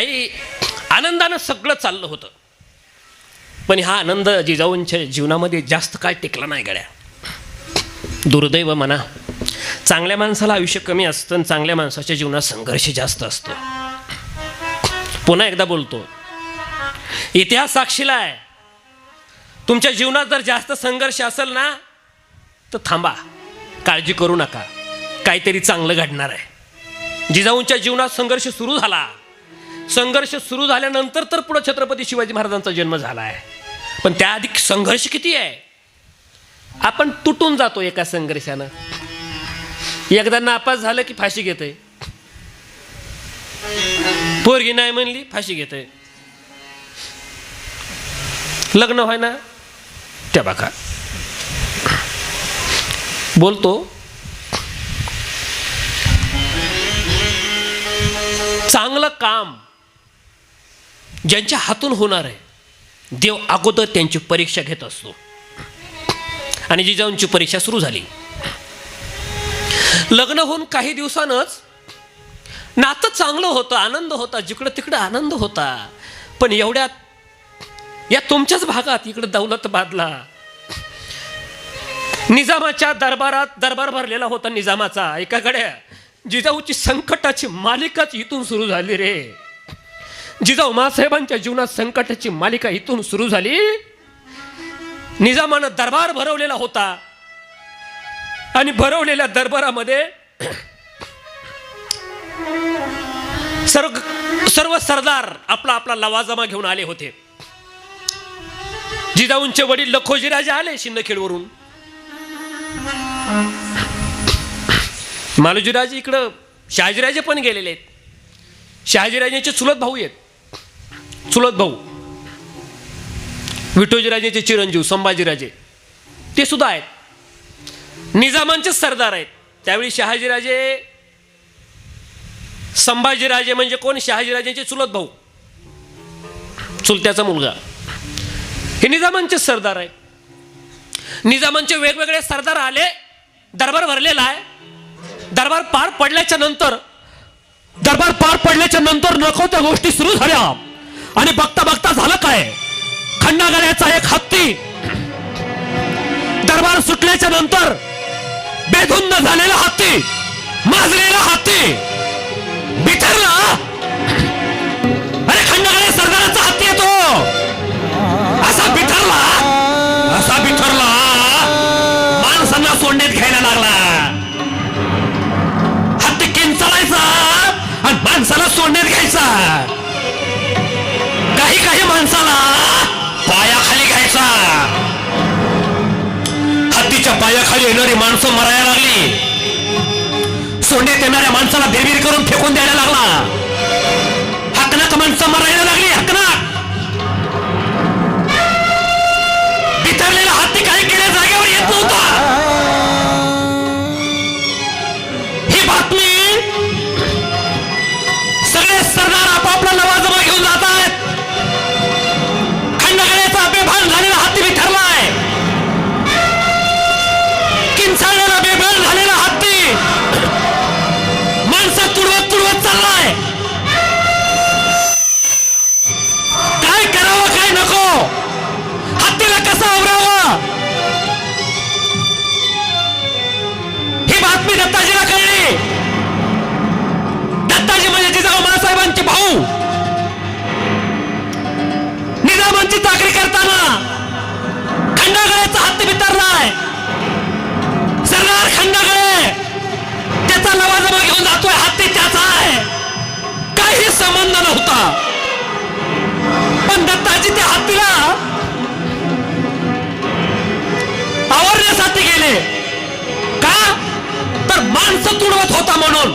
आई आनंदानं सगळं चाललं होतं. पण हा आनंद जिजाऊंच्या जीवनामध्ये जास्त काळ टिकला नाही गड्या. दुर्दैव म्हणा. चांगल्या माणसाला आयुष्य कमी असतं आणि चांगल्या माणसाच्या जीवनात संघर्ष जास्त असतो. पुन्हा एकदा बोलतो. इतिहास साक्षीला आहे. तुमच्या जीवनात जर जास्त संघर्ष असेल ना तर थांबा. काळजी करू नका. काहीतरी चांगलं घडणार आहे. जिजाऊंच्या जीवनात संघर्ष सुरू झाला. संघर्ष सुरू झाल्यानंतर तर पुढं छत्रपती शिवाजी महाराजांचा जन्म झाला आहे पण त्याआधी संघर्ष किती आहे? आपण तुटून जातो एका संघर्षानं. एकदा नापास झालं की फाशी घेते. पोरगी नाही म्हणली फाशी घेते. लग्न व्हाय ना त्या बघा बोलतो. चांगलं काम ज्यांच्या हातून होणार आहे देव अगोदर त्यांची परीक्षा घेत असतो. आणि जिजाऊंची परीक्षा सुरू झाली. लग्न होऊन काही दिवसानंच नातं चांगलं होतं आनंद होता जिकडं तिकडं आनंद होता. पण एवढ्यात या तुमच्याच भागात इकडं दौलतबादला निजामाच्या दरबारात दरबार भरलेला होता निजामाचा. एकाकडे जिजाऊची संकटाची मालिकाच इथून सुरू झाली रे. जिजाऊ मासाहेबांच्या जीवनात संकटाची मालिका इथून सुरू झाली. निजामानं दरबार भरवलेला होता. आणि भरवलेल्या दरबारामध्ये सर्व सर्व सरदार आपला आपला लवाजमा घेऊन आले होते. जिजाऊंचे वडील लखोजीराजे आले शिंदखेडवरून. मालोजीराजे इकडं शहाजीराजे पण गेलेले आहेत. शहाजीराजांचे चुलत भाऊ आहेत. चुलत भाऊ विठोजीराजेचे चिरंजीव संभाजीराजे ते सुद्धा आहेत. निजामांचे सरदार आहेत. त्यावेळी शहाजीराजे संभाजीराजे म्हणजे कोण? शहाजीराजेंचे चुलत भाऊ. चुलत्याचा मुलगा. हे निजामांचे सरदार आहेत. निजामांचे वेगवेगळे सरदार आले दरबार भरलेला आहे. दरबार पार पडल्याच्या नंतर दरबार पार पडल्याच्या नंतर नको त्या गोष्टी सुरू झाल्या. आणि बघता बघता झालं काय? खंडागड्याचा एक हत्ती दरबार सुटल्याच्या नंतर बेधुंद झालेला हत्ती माजलेला हत्ती बिथरला. अरे खंडागड्या सरदाराचा हत्ती येतो असा बिथरला. येणारी माणसं मरायला लागली. सोंडेत येणाऱ्या माणसाला बेबीर करून फेकून द्यायला लागला. हकनाक माणसं मरायला लागली हकना निजामांची चाकरी करताना खंडागळ्याचा हत्ती बितरलाय. सरदार खंडागळे त्याचा लवाजमा घेऊन जातोय हत्ती त्याचा आहे. काही संबंध नव्हता. पण दत्ताजी त्या हत्तीला आवरण्यासाठी गेले. का? तर माणसं तुडवत होता म्हणून.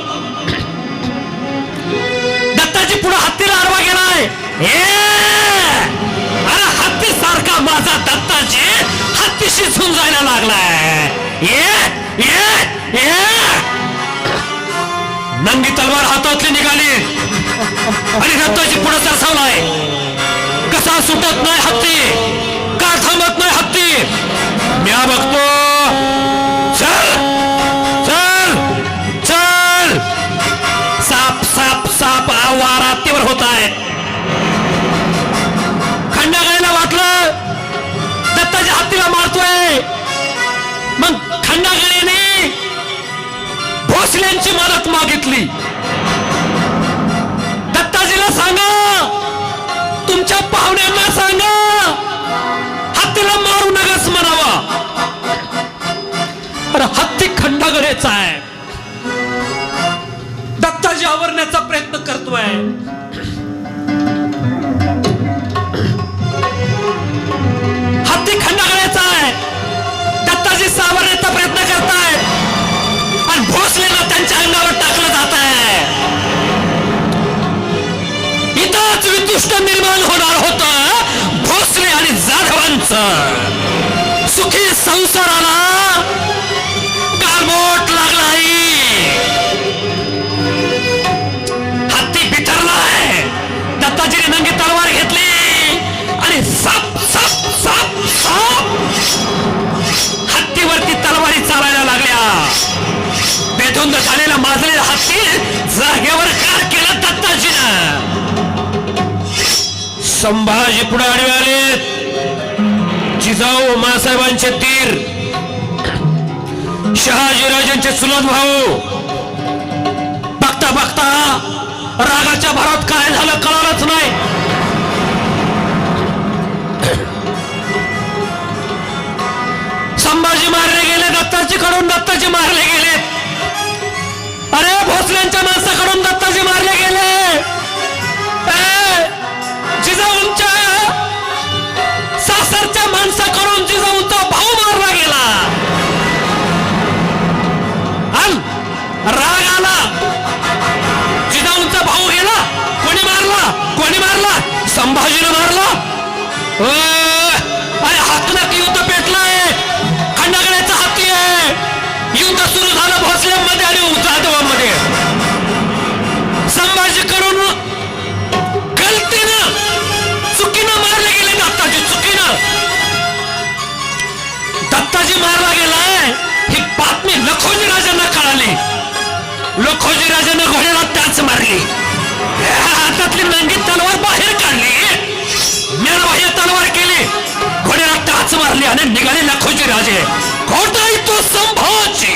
दत्ताजी पुढे हत्तीला आडवा गेलाय. ए! हत्तीशी झुंजायला लागलाय? ये ये ये! नंगी तलवार हातातली निघाली. आणि दत्ताजी पुढे सरसावलाय कसा सुटत नाही हत्ती. का थांबत नाही हत्ती. म्या बघतो मग खंडागळ्याने भोसल्यांची मदत मागितली. दत्ताजीला सांगा तुमच्या पाहुण्यांना सांगा हत्तीला मारू नकाच म्हणावा. अरे हत्ती खंडागळेचा आहे. दत्ताजी आवरण्याचा प्रयत्न करतोय. निर्माण होणार होत. भोसले आणि जाधवांचं सुखी संसार संभाजी पुढे आडवे आले. जिजाऊ मासाहेबांचे तीर. शहाजीराजांचे चुलत भाऊ. बघता बघता रागाच्या भरात काय झालं कळालंच नाही. संभाजी मारले गेले दत्ताजी कडून दत्ताजी मारले गेले. अरे भोसल्यांच्या माणसाकडून दत्ताजी मारले अरे हातनाक युद्ध पेटलंय? खंडागड्याचा हाती आहे. युद्ध सुरू झालं भोसल्यामध्ये आणि जाधवामध्ये संभाजी करून गलतीनं चुकीनं मारले गेले दत्ताजी चुकीनं. दत्ताजी मारला गेलाय. ही बातमी लखोजी राजांना कळाली. लखोजी राजानं घोड्याला त्याच मारली. हातातली नंगी तलवार बाहेर काढली. मेळबाह्य तलवार केली. घोड्याला टाच मारली आणि निघाले लखोजी राजे. घोडा तो संभाजी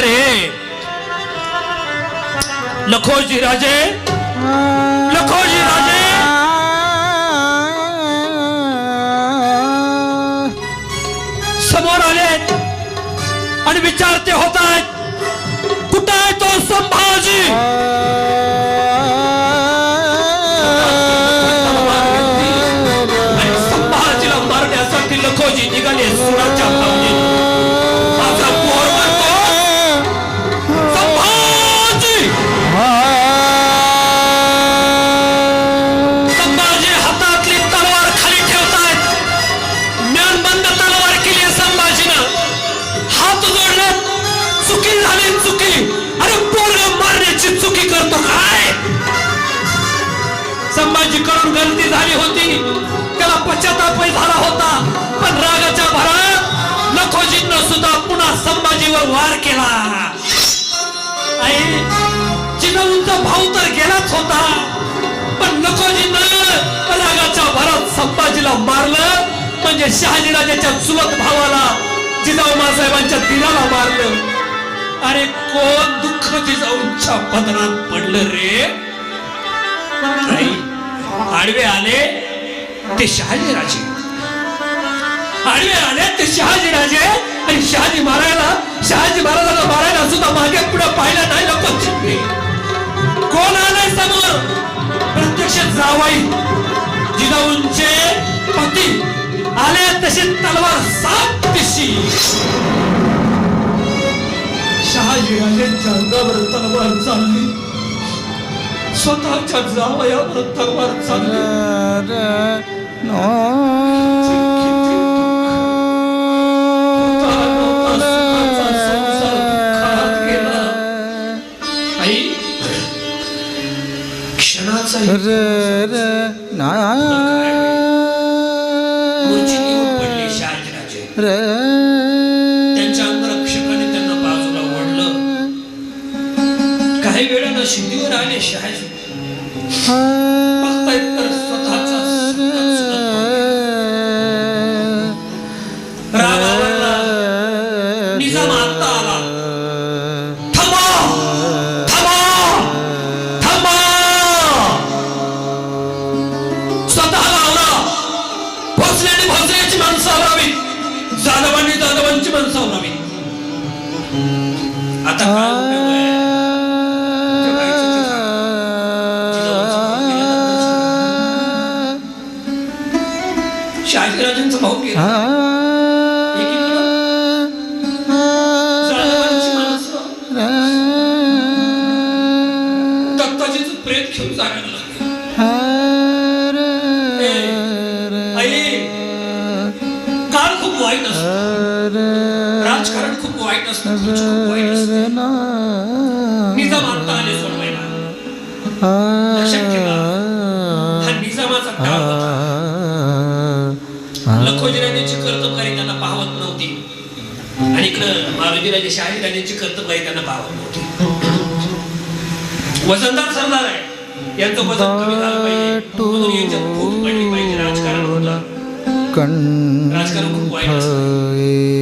फिरत लखोजी राजे. लखोजी राजे. समोर आले आणि विचारते होत आहेत कुठं आहे तो संभाजी? गलती झाली होती. त्याला पश्चातापही झाला होता. पण रागाच्या भरात लखोजींना सुद्धा पुन्हा संभाजीवर वार केला. आई जिजाऊंचा भाऊ तर गेलाच होता. पण लखोजीनं रागाच्या भरात संभाजीला मारलं. म्हणजे शहाजीराजाच्या चुलत भावाला जिजाऊ मासाहेबांच्या दिलाला मारलं. अरे कोण दुःख जिजाऊंच्या पदरात पडलं रे? नाही आडवे आले ते शहाजी राजे. आडवे आले ते शहाजी राजे. आणि शहाजी मारायला शहाजी महाराजाला मारायला सुद्धा मागे पुढे पाहिलं नाही लोक कोण आलाय समोर? प्रत्यक्ष जावाई. जिजाऊंचे पती आले तसे तलवार सात पिशी शहाजी राजेंच्या अंगावर तलवार चालली. स्वतःच्या जावयावर तलवार चालली काही वेळानं शिंदीवर आले शहाजी. बघतायत तर स्वतःचा सुतक निजाम आता आला. थांबा! थांबा! थांबा! स्वतःला आवरा भोसल्याने भोसल्याची माणसं आवरावी जाधवांनी जाधवांची माणसं आवरावी आता काय घेऊन आई काळ खूप वाईट असतो. राजकारण खूप वाईट असतं. खूप वाईट असतं. निजाम आता आले सोडवायला. लक्षात ठेवा. हा निजामाचा डाव होता. लखोजीराजांची कर्तबगारी त्यांना नव्हती. आणि इकडं शहाजीराजांची त्यांना नव्हती. सरदार आहे. यांचं वजन कमी झालं पाहिजे. म्हणून याच्यात फूट पडली पाहिजे. राजकारण होतं. राजकारण खूप वाईट असतं.